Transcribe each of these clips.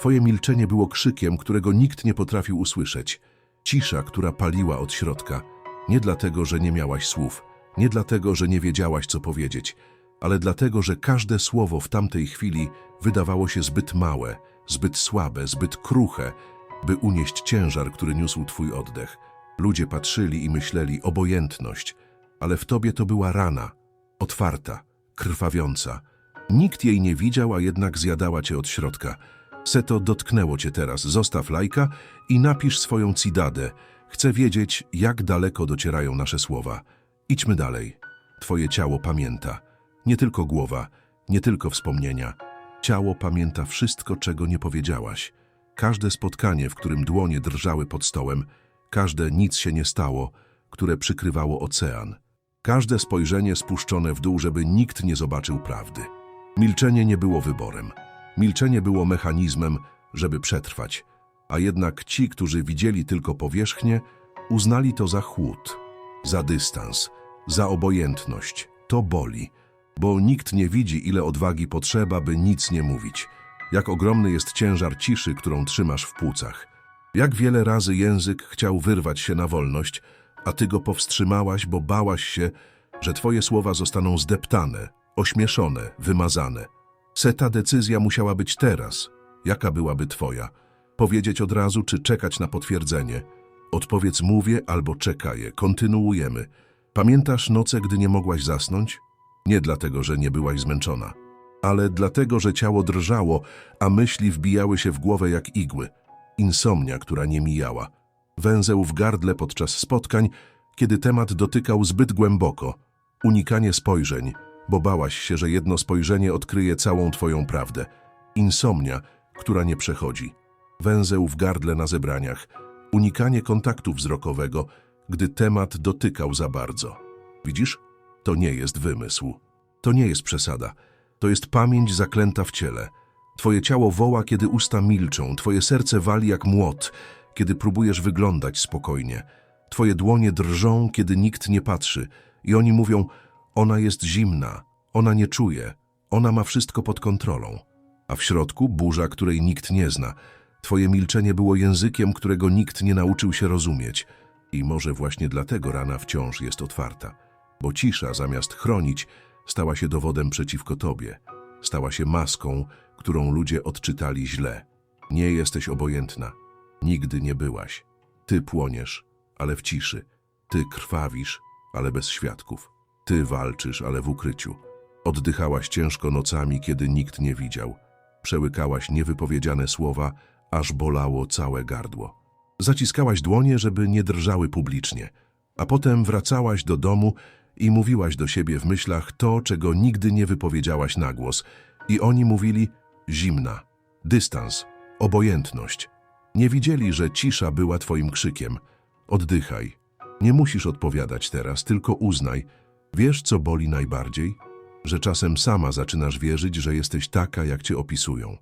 Twoje milczenie było krzykiem, którego nikt nie potrafił usłyszeć. Cisza, która paliła od środka. Nie dlatego, że nie miałaś słów, nie dlatego, że nie wiedziałaś, co powiedzieć, ale dlatego, że każde słowo w tamtej chwili wydawało się zbyt małe, zbyt słabe, zbyt kruche, by unieść ciężar, który niósł Twój oddech. Ludzie patrzyli i myśleli obojętność, ale w Tobie to była rana, otwarta, krwawiąca. Nikt jej nie widział, a jednak zjadała Cię od środka. Seto dotknęło Cię teraz. Zostaw lajka i napisz swoją cidadę. Chcę wiedzieć, jak daleko docierają nasze słowa. Idźmy dalej. Twoje ciało pamięta. Nie tylko głowa, nie tylko wspomnienia. Ciało pamięta wszystko, czego nie powiedziałaś. Każde spotkanie, w którym dłonie drżały pod stołem, każde nic się nie stało, które przykrywało ocean. Każde spojrzenie spuszczone w dół, żeby nikt nie zobaczył prawdy. Milczenie nie było wyborem. Milczenie było mechanizmem, żeby przetrwać. A jednak ci, którzy widzieli tylko powierzchnię, uznali to za chłód, za dystans, za obojętność. To boli, bo nikt nie widzi, ile odwagi potrzeba, by nic nie mówić. Jak ogromny jest ciężar ciszy, którą trzymasz w płucach. Jak wiele razy język chciał wyrwać się na wolność, a ty go powstrzymałaś, bo bałaś się, że twoje słowa zostaną zdeptane, ośmieszone, wymazane. Seta decyzja musiała być teraz. Jaka byłaby twoja? Powiedzieć od razu, czy czekać na potwierdzenie? Odpowiedz mówię albo czekaję. Kontynuujemy. Pamiętasz noce, gdy nie mogłaś zasnąć? Nie dlatego, że nie byłaś zmęczona, ale dlatego, że ciało drżało, a myśli wbijały się w głowę jak igły. Insomnia, która nie mijała. Węzeł w gardle podczas spotkań, kiedy temat dotykał zbyt głęboko. Unikanie spojrzeń, bo bałaś się, że jedno spojrzenie odkryje całą twoją prawdę. Insomnia, która nie przechodzi. Węzeł w gardle na zebraniach. Unikanie kontaktu wzrokowego, gdy temat dotykał za bardzo. Widzisz? To nie jest wymysł. To nie jest przesada. To jest pamięć zaklęta w ciele. Twoje ciało woła, kiedy usta milczą, twoje serce wali jak młot, kiedy próbujesz wyglądać spokojnie. Twoje dłonie drżą, kiedy nikt nie patrzy i oni mówią, ona jest zimna, ona nie czuje, ona ma wszystko pod kontrolą. A w środku burza, której nikt nie zna. Twoje milczenie było językiem, którego nikt nie nauczył się rozumieć. I może właśnie dlatego rana wciąż jest otwarta. Bo cisza, zamiast chronić, stała się dowodem przeciwko tobie. Stała się maską, którą ludzie odczytali źle. Nie jesteś obojętna. Nigdy nie byłaś. Ty płoniesz, ale w ciszy. Ty krwawisz, ale bez świadków. Ty walczysz, ale w ukryciu. Oddychałaś ciężko nocami, kiedy nikt nie widział. Przełykałaś niewypowiedziane słowa, aż bolało całe gardło. Zaciskałaś dłonie, żeby nie drżały publicznie, a potem wracałaś do domu i mówiłaś do siebie w myślach to, czego nigdy nie wypowiedziałaś na głos. I oni mówili zimna, dystans, obojętność. Nie widzieli, że cisza była twoim krzykiem. Oddychaj. Nie musisz odpowiadać teraz, tylko uznaj. Wiesz, co boli najbardziej? Że czasem sama zaczynasz wierzyć, że jesteś taka, jak cię opisują.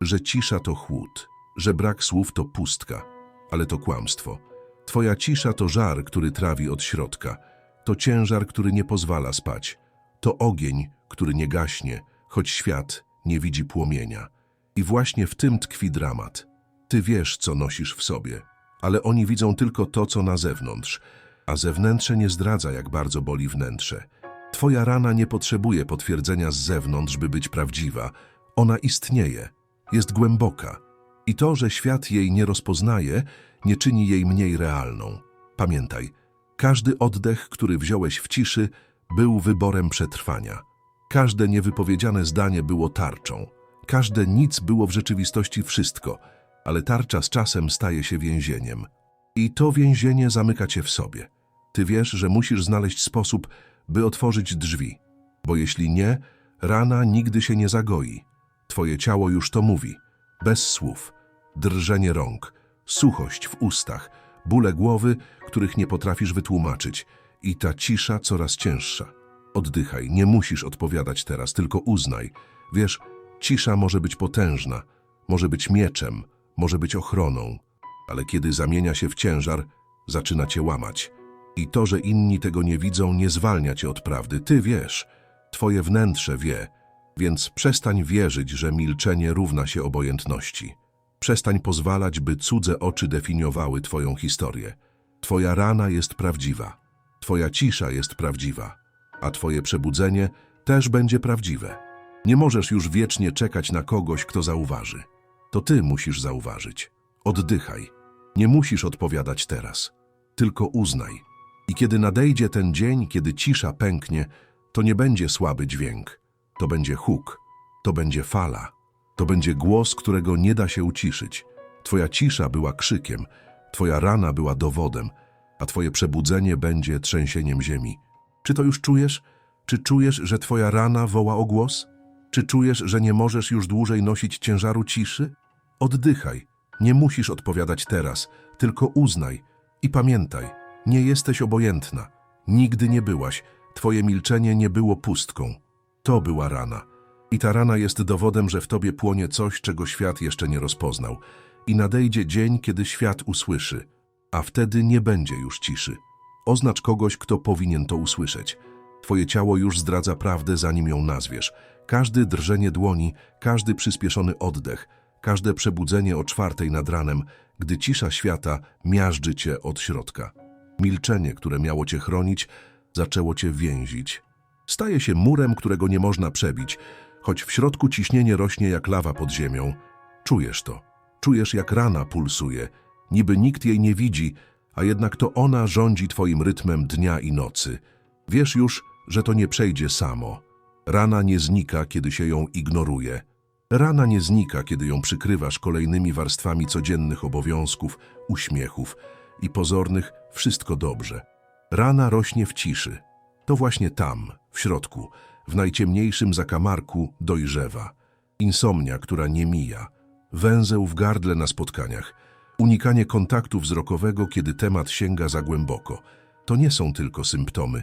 Że cisza to chłód, że brak słów to pustka. Ale to kłamstwo. Twoja cisza to żar, który trawi od środka. To ciężar, który nie pozwala spać. To ogień, który nie gaśnie, choć świat nie widzi płomienia. I właśnie w tym tkwi dramat. Ty wiesz, co nosisz w sobie, ale oni widzą tylko to, co na zewnątrz, a zewnętrze nie zdradza, jak bardzo boli wnętrze. Twoja rana nie potrzebuje potwierdzenia z zewnątrz, by być prawdziwa. Ona istnieje, jest głęboka. I to, że świat jej nie rozpoznaje, nie czyni jej mniej realną. Pamiętaj, każdy oddech, który wziąłeś w ciszy, był wyborem przetrwania. Każde niewypowiedziane zdanie było tarczą. Każde nic było w rzeczywistości wszystko, ale tarcza z czasem staje się więzieniem. I to więzienie zamyka cię w sobie. Ty wiesz, że musisz znaleźć sposób, by otworzyć drzwi, bo jeśli nie, rana nigdy się nie zagoi. Twoje ciało już to mówi, bez słów, drżenie rąk, suchość w ustach, bóle głowy, których nie potrafisz wytłumaczyć. I ta cisza coraz cięższa. Oddychaj, nie musisz odpowiadać teraz, tylko uznaj. Wiesz, cisza może być potężna, może być mieczem, może być ochroną, ale kiedy zamienia się w ciężar, zaczyna cię łamać. I to, że inni tego nie widzą, nie zwalnia cię od prawdy. Ty wiesz, twoje wnętrze wie, więc przestań wierzyć, że milczenie równa się obojętności. Przestań pozwalać, by cudze oczy definiowały twoją historię. Twoja rana jest prawdziwa. Twoja cisza jest prawdziwa. A twoje przebudzenie też będzie prawdziwe. Nie możesz już wiecznie czekać na kogoś, kto zauważy. To ty musisz zauważyć. Oddychaj. Nie musisz odpowiadać teraz. Tylko uznaj. I kiedy nadejdzie ten dzień, kiedy cisza pęknie, to nie będzie słaby dźwięk. To będzie huk. To będzie fala. To będzie głos, którego nie da się uciszyć. Twoja cisza była krzykiem, twoja rana była dowodem, a twoje przebudzenie będzie trzęsieniem ziemi. Czy to już czujesz? Czy czujesz, że twoja rana woła o głos? Czy czujesz, że nie możesz już dłużej nosić ciężaru ciszy? Oddychaj. Nie musisz odpowiadać teraz, tylko uznaj i pamiętaj, nie jesteś obojętna. Nigdy nie byłaś. Twoje milczenie nie było pustką. To była rana. I ta rana jest dowodem, że w tobie płonie coś, czego świat jeszcze nie rozpoznał. I nadejdzie dzień, kiedy świat usłyszy, a wtedy nie będzie już ciszy. Oznacz kogoś, kto powinien to usłyszeć. Twoje ciało już zdradza prawdę, zanim ją nazwiesz. Każdy drżenie dłoni, każdy przyspieszony oddech, każde przebudzenie o czwartej nad ranem, gdy cisza świata miażdży cię od środka. Milczenie, które miało cię chronić, zaczęło cię więzić. Staje się murem, którego nie można przebić, choć w środku ciśnienie rośnie jak lawa pod ziemią. Czujesz to. Czujesz, jak rana pulsuje. Niby nikt jej nie widzi, a jednak to ona rządzi twoim rytmem dnia i nocy. Wiesz już, że to nie przejdzie samo. Rana nie znika, kiedy się ją ignoruje. Rana nie znika, kiedy ją przykrywasz kolejnymi warstwami codziennych obowiązków, uśmiechów i pozornych wszystko dobrze. Rana rośnie w ciszy. To właśnie tam, w środku, w najciemniejszym zakamarku dojrzewa. Insomnia, która nie mija. Węzeł w gardle na spotkaniach. Unikanie kontaktu wzrokowego, kiedy temat sięga za głęboko. To nie są tylko symptomy.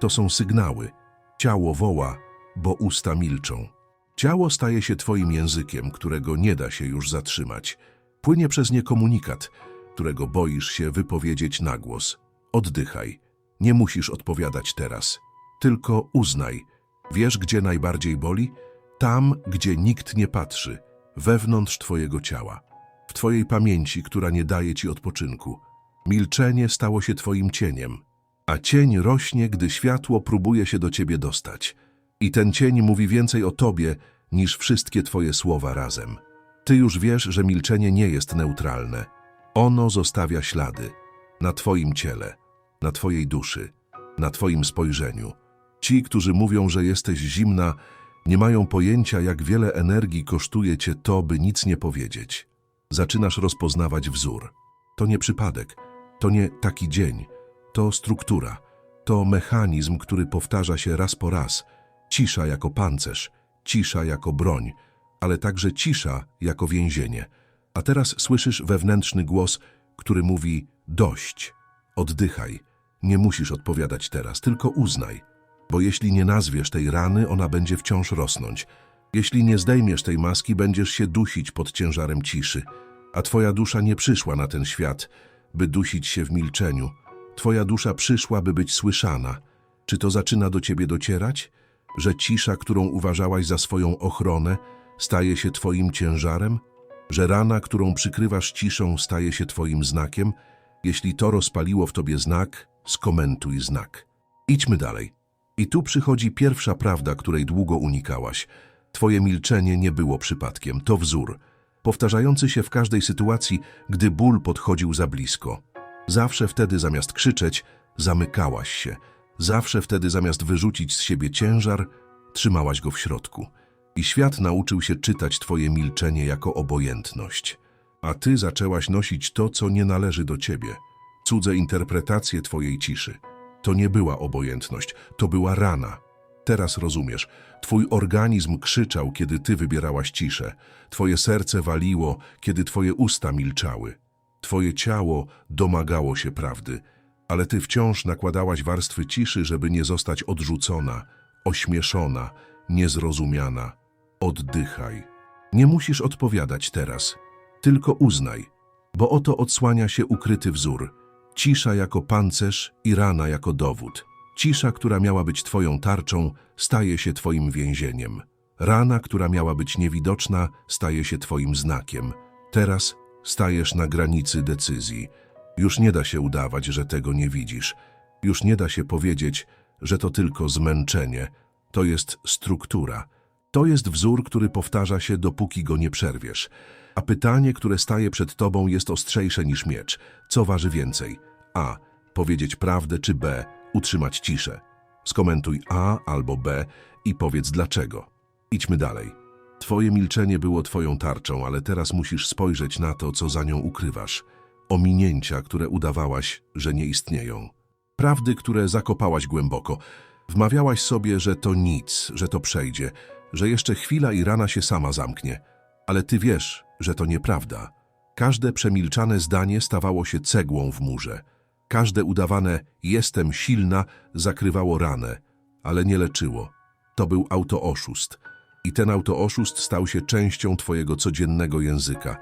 To są sygnały. Ciało woła, bo usta milczą. Ciało staje się twoim językiem, którego nie da się już zatrzymać. Płynie przez nie komunikat, którego boisz się wypowiedzieć na głos. Oddychaj. Nie musisz odpowiadać teraz. Tylko uznaj. Wiesz, gdzie najbardziej boli? Tam, gdzie nikt nie patrzy. Wewnątrz twojego ciała. W twojej pamięci, która nie daje ci odpoczynku. Milczenie stało się twoim cieniem. A cień rośnie, gdy światło próbuje się do ciebie dostać. I ten cień mówi więcej o tobie, niż wszystkie twoje słowa razem. Ty już wiesz, że milczenie nie jest neutralne. Ono zostawia ślady na twoim ciele, na twojej duszy, na twoim spojrzeniu. Ci, którzy mówią, że jesteś zimna, nie mają pojęcia, jak wiele energii kosztuje cię to, by nic nie powiedzieć. Zaczynasz rozpoznawać wzór. To nie przypadek, to nie taki dzień, to struktura, to mechanizm, który powtarza się raz po raz. Cisza jako pancerz, cisza jako broń, ale także cisza jako więzienie. A teraz słyszysz wewnętrzny głos, który mówi dość, oddychaj, nie musisz odpowiadać teraz, tylko uznaj. Bo jeśli nie nazwiesz tej rany, ona będzie wciąż rosnąć. Jeśli nie zdejmiesz tej maski, będziesz się dusić pod ciężarem ciszy. A twoja dusza nie przyszła na ten świat, by dusić się w milczeniu. Twoja dusza przyszła, by być słyszana. Czy to zaczyna do ciebie docierać? Że cisza, którą uważałaś za swoją ochronę, staje się twoim ciężarem? Że rana, którą przykrywasz ciszą, staje się twoim znakiem? Jeśli to rozpaliło w tobie znak, skomentuj znak. Idźmy dalej. I tu przychodzi pierwsza prawda, której długo unikałaś. Twoje milczenie nie było przypadkiem, to wzór, powtarzający się w każdej sytuacji, gdy ból podchodził za blisko. Zawsze wtedy zamiast krzyczeć, zamykałaś się. Zawsze wtedy zamiast wyrzucić z siebie ciężar, trzymałaś go w środku. I świat nauczył się czytać twoje milczenie jako obojętność. A ty zaczęłaś nosić to, co nie należy do ciebie. Cudze interpretacje twojej ciszy. To nie była obojętność, to była rana. Teraz rozumiesz, twój organizm krzyczał, kiedy ty wybierałaś ciszę. Twoje serce waliło, kiedy twoje usta milczały. Twoje ciało domagało się prawdy, ale ty wciąż nakładałaś warstwy ciszy, żeby nie zostać odrzucona, ośmieszona, niezrozumiana. Oddychaj. Nie musisz odpowiadać teraz, tylko uznaj, bo oto odsłania się ukryty wzór. Cisza jako pancerz i rana jako dowód. Cisza, która miała być twoją tarczą, staje się twoim więzieniem. Rana, która miała być niewidoczna, staje się twoim znakiem. Teraz stajesz na granicy decyzji. Już nie da się udawać, że tego nie widzisz. Już nie da się powiedzieć, że to tylko zmęczenie. To jest struktura. To jest wzór, który powtarza się, dopóki go nie przerwiesz. A pytanie, które staje przed tobą, jest ostrzejsze niż miecz. Co waży więcej? A. Powiedzieć prawdę, czy B. Utrzymać ciszę. Skomentuj A albo B i powiedz dlaczego. Idźmy dalej. Twoje milczenie było twoją tarczą, ale teraz musisz spojrzeć na to, co za nią ukrywasz. Ominięcia, które udawałaś, że nie istnieją. Prawdy, które zakopałaś głęboko. Wmawiałaś sobie, że to nic, że to przejdzie, że jeszcze chwila i rana się sama zamknie. Ale ty wiesz, że to nieprawda. Każde przemilczane zdanie stawało się cegłą w murze. Każde udawane jestem silna zakrywało ranę, ale nie leczyło. To był autooszust. I ten autooszust stał się częścią twojego codziennego języka.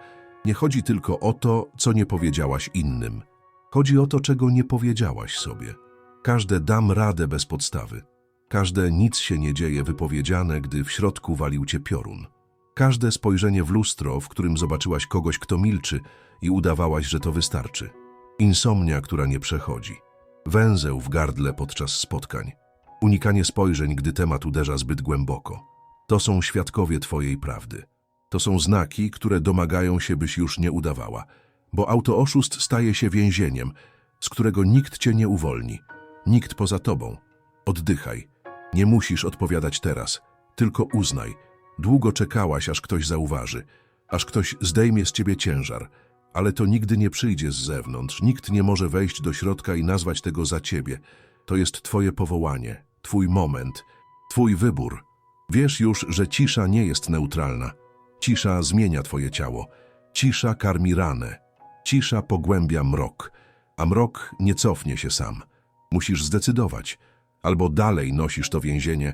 Nie chodzi tylko o to, co nie powiedziałaś innym. Chodzi o to, czego nie powiedziałaś sobie. Każde dam radę bez podstawy. Każde nic się nie dzieje wypowiedziane, gdy w środku walił cię piorun. Każde spojrzenie w lustro, w którym zobaczyłaś kogoś, kto milczy i udawałaś, że to wystarczy. Insomnia, która nie przechodzi. Węzeł w gardle podczas spotkań. Unikanie spojrzeń, gdy temat uderza zbyt głęboko. To są świadkowie twojej prawdy. To są znaki, które domagają się, byś już nie udawała. Bo autooszust staje się więzieniem, z którego nikt cię nie uwolni. Nikt poza tobą. Oddychaj. Nie musisz odpowiadać teraz. Tylko uznaj. Długo czekałaś, aż ktoś zauważy. Aż ktoś zdejmie z ciebie ciężar. Ale to nigdy nie przyjdzie z zewnątrz. Nikt nie może wejść do środka i nazwać tego za ciebie. To jest twoje powołanie, twój moment, twój wybór. Wiesz już, że cisza nie jest neutralna. Cisza zmienia twoje ciało. Cisza karmi ranę. Cisza pogłębia mrok, a mrok nie cofnie się sam. Musisz zdecydować. Albo dalej nosisz to więzienie,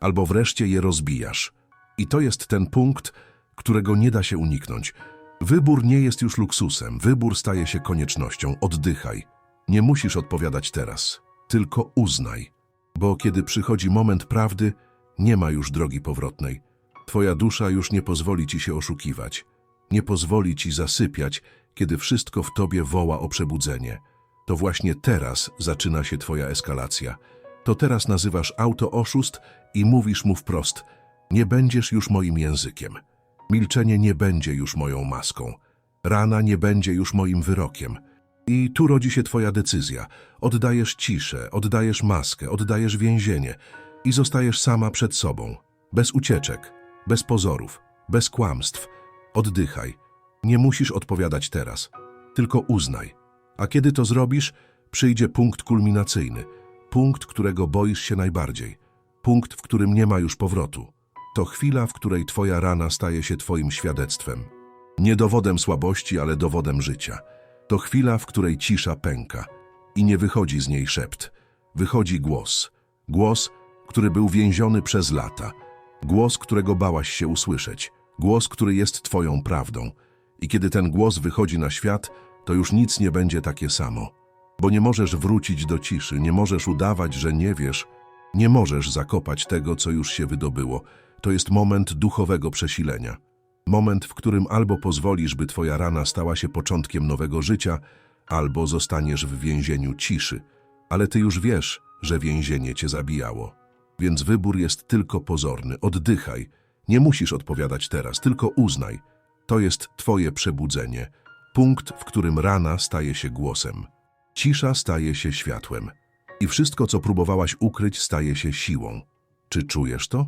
albo wreszcie je rozbijasz. I to jest ten punkt, którego nie da się uniknąć. Wybór nie jest już luksusem, wybór staje się koniecznością. Oddychaj. Nie musisz odpowiadać teraz, tylko uznaj. Bo kiedy przychodzi moment prawdy, nie ma już drogi powrotnej. Twoja dusza już nie pozwoli ci się oszukiwać. Nie pozwoli ci zasypiać, kiedy wszystko w tobie woła o przebudzenie. To właśnie teraz zaczyna się twoja eskalacja. To teraz nazywasz autooszust i mówisz mu wprost: Nie będziesz już moim językiem. Milczenie nie będzie już moją maską. Rana nie będzie już moim wyrokiem. I tu rodzi się twoja decyzja. Oddajesz ciszę, oddajesz maskę, oddajesz więzienie i zostajesz sama przed sobą. Bez ucieczek, bez pozorów, bez kłamstw. Oddychaj. Nie musisz odpowiadać teraz. Tylko uznaj. A kiedy to zrobisz, przyjdzie punkt kulminacyjny. Punkt, którego boisz się najbardziej. Punkt, w którym nie ma już powrotu. To chwila, w której twoja rana staje się twoim świadectwem. Nie dowodem słabości, ale dowodem życia. To chwila, w której cisza pęka i nie wychodzi z niej szept. Wychodzi głos. Głos, który był więziony przez lata. Głos, którego bałaś się usłyszeć. Głos, który jest twoją prawdą. I kiedy ten głos wychodzi na świat, to już nic nie będzie takie samo. Bo nie możesz wrócić do ciszy, nie możesz udawać, że nie wiesz, nie możesz zakopać tego, co już się wydobyło. To jest moment duchowego przesilenia. Moment, w którym albo pozwolisz, by twoja rana stała się początkiem nowego życia, albo zostaniesz w więzieniu ciszy. Ale ty już wiesz, że więzienie cię zabijało. Więc wybór jest tylko pozorny. Oddychaj. Nie musisz odpowiadać teraz, tylko uznaj. To jest twoje przebudzenie. Punkt, w którym rana staje się głosem. Cisza staje się światłem. I wszystko, co próbowałaś ukryć, staje się siłą. Czy czujesz to?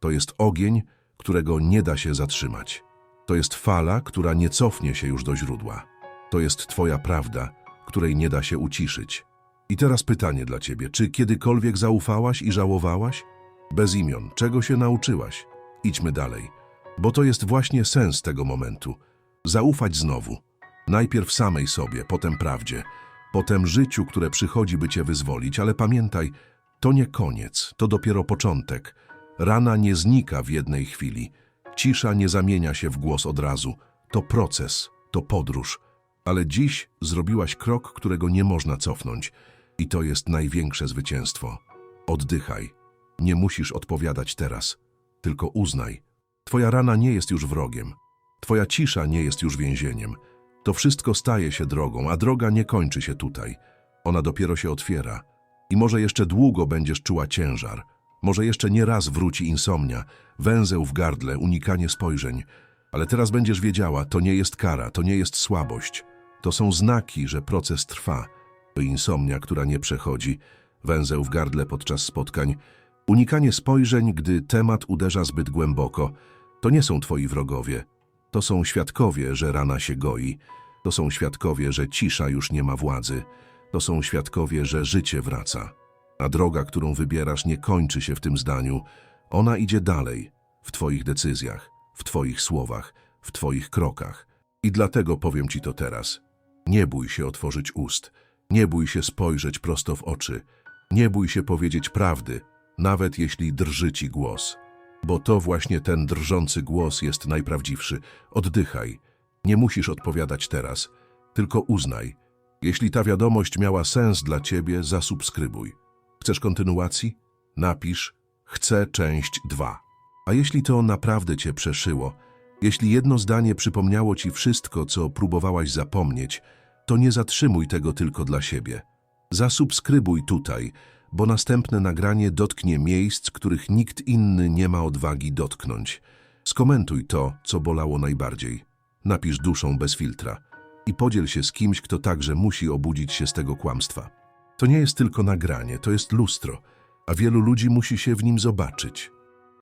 To jest ogień, którego nie da się zatrzymać. To jest fala, która nie cofnie się już do źródła. To jest twoja prawda, której nie da się uciszyć. I teraz pytanie dla ciebie. Czy kiedykolwiek zaufałaś i żałowałaś? Bez imion. Czego się nauczyłaś? Idźmy dalej. Bo to jest właśnie sens tego momentu. Zaufać znowu. Najpierw samej sobie, potem prawdzie, potem życiu, które przychodzi, by cię wyzwolić, ale pamiętaj, to nie koniec, to dopiero początek. Rana nie znika w jednej chwili. Cisza nie zamienia się w głos od razu. To proces, to podróż. Ale dziś zrobiłaś krok, którego nie można cofnąć. I to jest największe zwycięstwo. Oddychaj. Nie musisz odpowiadać teraz. Tylko uznaj. Twoja rana nie jest już wrogiem. Twoja cisza nie jest już więzieniem. To wszystko staje się drogą, a droga nie kończy się tutaj. Ona dopiero się otwiera. I może jeszcze długo będziesz czuła ciężar. Może jeszcze nie raz wróci insomnia, węzeł w gardle, unikanie spojrzeń. Ale teraz będziesz wiedziała, to nie jest kara, to nie jest słabość. To są znaki, że proces trwa. To insomnia, która nie przechodzi, węzeł w gardle podczas spotkań, unikanie spojrzeń, gdy temat uderza zbyt głęboko. To nie są twoi wrogowie. To są świadkowie, że rana się goi. To są świadkowie, że cisza już nie ma władzy. To są świadkowie, że życie wraca. A droga, którą wybierasz, nie kończy się w tym zdaniu. Ona idzie dalej, w Twoich decyzjach, w Twoich słowach, w Twoich krokach. I dlatego powiem Ci to teraz. Nie bój się otworzyć ust. Nie bój się spojrzeć prosto w oczy. Nie bój się powiedzieć prawdy, nawet jeśli drży Ci głos. Bo to właśnie ten drżący głos jest najprawdziwszy. Oddychaj. Nie musisz odpowiadać teraz, tylko uznaj. Jeśli ta wiadomość miała sens dla Ciebie, zasubskrybuj. Chcesz kontynuacji? Napisz Chcę część 2. A jeśli to naprawdę Cię przeszyło, jeśli jedno zdanie przypomniało Ci wszystko, co próbowałaś zapomnieć, to nie zatrzymuj tego tylko dla siebie. Zasubskrybuj tutaj, bo następne nagranie dotknie miejsc, których nikt inny nie ma odwagi dotknąć. Skomentuj to, co bolało najbardziej. Napisz duszą bez filtra i podziel się z kimś, kto także musi obudzić się z tego kłamstwa. To nie jest tylko nagranie, to jest lustro, a wielu ludzi musi się w nim zobaczyć.